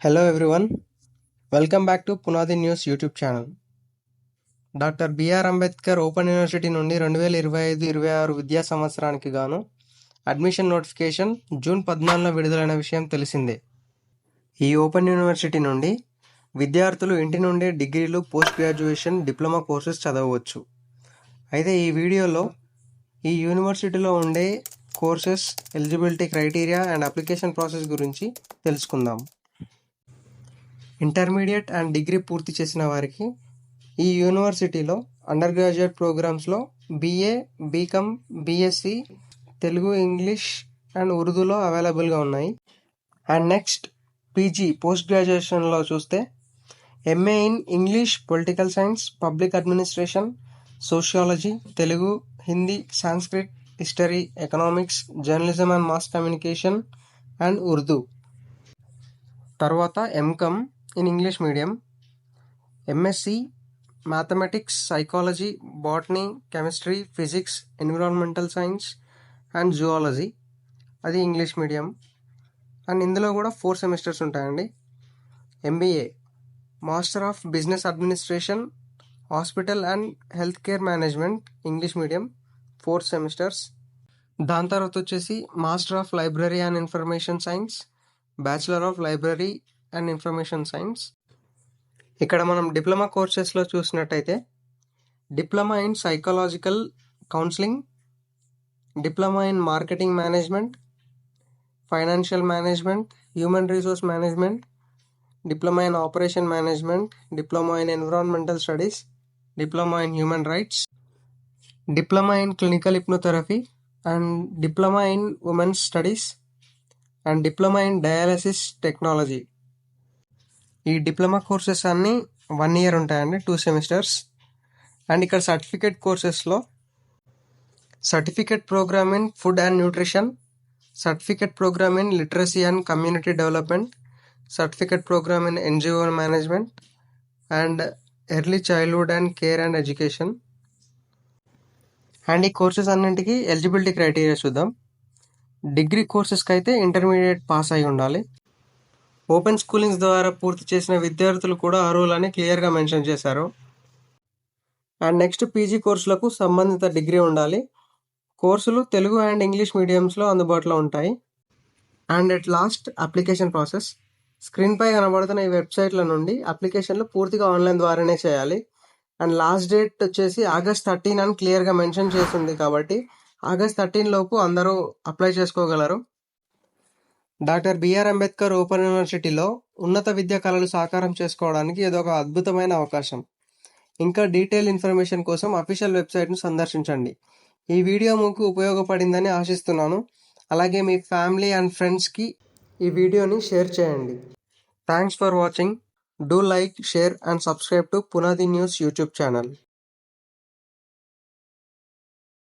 Hello everyone welcome back to Punadi news YouTube channel doctor BR Ambedkar open university నుండి రెండు వేల ఇరవై ఐదు ఇరవై ఆరు విద్యా సంవత్సరానికి గాను అడ్మిషన్ నోటిఫికేషన్ జూన్ పద్నాలుగున విడుదలైన విషయం తెలిసిందే. ఈ ఓపెన్ యూనివర్సిటీ నుండి విద్యార్థులు ఇంటి నుండే డిగ్రీలు పోస్ట్ గ్రాడ్యుయేషన్ డిప్లొమా కోర్సెస్ చదవవచ్చు. అయితే ఈ వీడియోలో ఈ యూనివర్సిటీలో ఉండే courses eligibility criteria and application process గురించి తెలుసుకుందాం. ఇంటర్మీడియట్ అండ్ డిగ్రీ పూర్తి చేసిన వారికి ఈ యూనివర్సిటీలో అండర్ గ్రాడ్యుయేట్ ప్రోగ్రామ్స్లో BA BCom BSc Telugu English and ఉర్దూలో అవైలబుల్గా ఉన్నాయి. అండ్ నెక్స్ట్ పీజీ పోస్ట్ గ్రాడ్యుయేషన్లో చూస్తే MA in English political science public administration sociology Telugu Hindi Sanskrit history economics journalism and mass communication and Urdu. తర్వాత MCom in English medium MSc mathematics psychology botany chemistry physics environmental science and zoology అది English medium and ఇందులో కూడా four semesters ఉంటాయండి. MBA master of business administration hospital and health care management English medium four semesters దాని తర్వాత వచ్చేసి master of library and information science bachelor of library and information science. ఇక్కడ మనం diploma కోర్సెస్లో చూసినట్టయితే diploma in psychological counselling diploma in marketing management financial management human resource management diploma in operation management diploma in environmental studies diploma in human rights diploma in clinical hypnotherapy and diploma in women's studies and diploma in dialysis technology. ఈ diploma courses అన్నీ one year ఉంటాయండి two semesters and ఇక్కడ certificate కోర్సెస్లో certificate program in food and nutrition certificate program in literacy and community development certificate program in NGO management and early childhood and care and education and ఈ courses అన్నింటికి eligibility criteria చూద్దాం. Degree కోర్సెస్కి అయితే intermediate pass అయి ఉండాలి. Open schoolings ద్వారా పూర్తి చేసిన విద్యార్థులు కూడా అర్హులని క్లియర్గా మెన్షన్ చేశారు. అండ్ నెక్స్ట్ పీజీ కోర్సులకు సంబంధిత డిగ్రీ ఉండాలి. కోర్సులు తెలుగు అండ్ ఇంగ్లీష్ మీడియంస్లో అందుబాటులో ఉంటాయి. And at last application process. స్క్రీన్పై కనబడుతున్న ఈ వెబ్సైట్ల నుండి అప్లికేషన్లు పూర్తిగా ఆన్లైన్ ద్వారానే చేయాలి. అండ్ లాస్ట్ డేట్ వచ్చేసి ఆగస్ట్ థర్టీన్ అని క్లియర్గా మెన్షన్ చేసింది కాబట్టి ఆగస్ట్ థర్టీన్ లోపు అందరూ అప్లై చేసుకోగలరు. డాక్టర్ బిఆర్ అంబేద్కర్ ఓపెన్ యూనివర్సిటీలో ఉన్నత విద్యా కళలు సాకారం చేసుకోవడానికి ఇది ఒక అద్భుతమైన అవకాశం. ఇంకా డీటెయిల్ ఇన్ఫర్మేషన్ కోసం అఫీషియల్ వెబ్సైట్ను సందర్శించండి. ఈ వీడియో మీకు ఉపయోగపడిందని ఆశిస్తున్నాను. అలాగే మీ ఫ్యామిలీ అండ్ ఫ్రెండ్స్కి ఈ వీడియోని షేర్ చేయండి. Thanks for watching. Do like share and subscribe to Punadi news YouTube channel.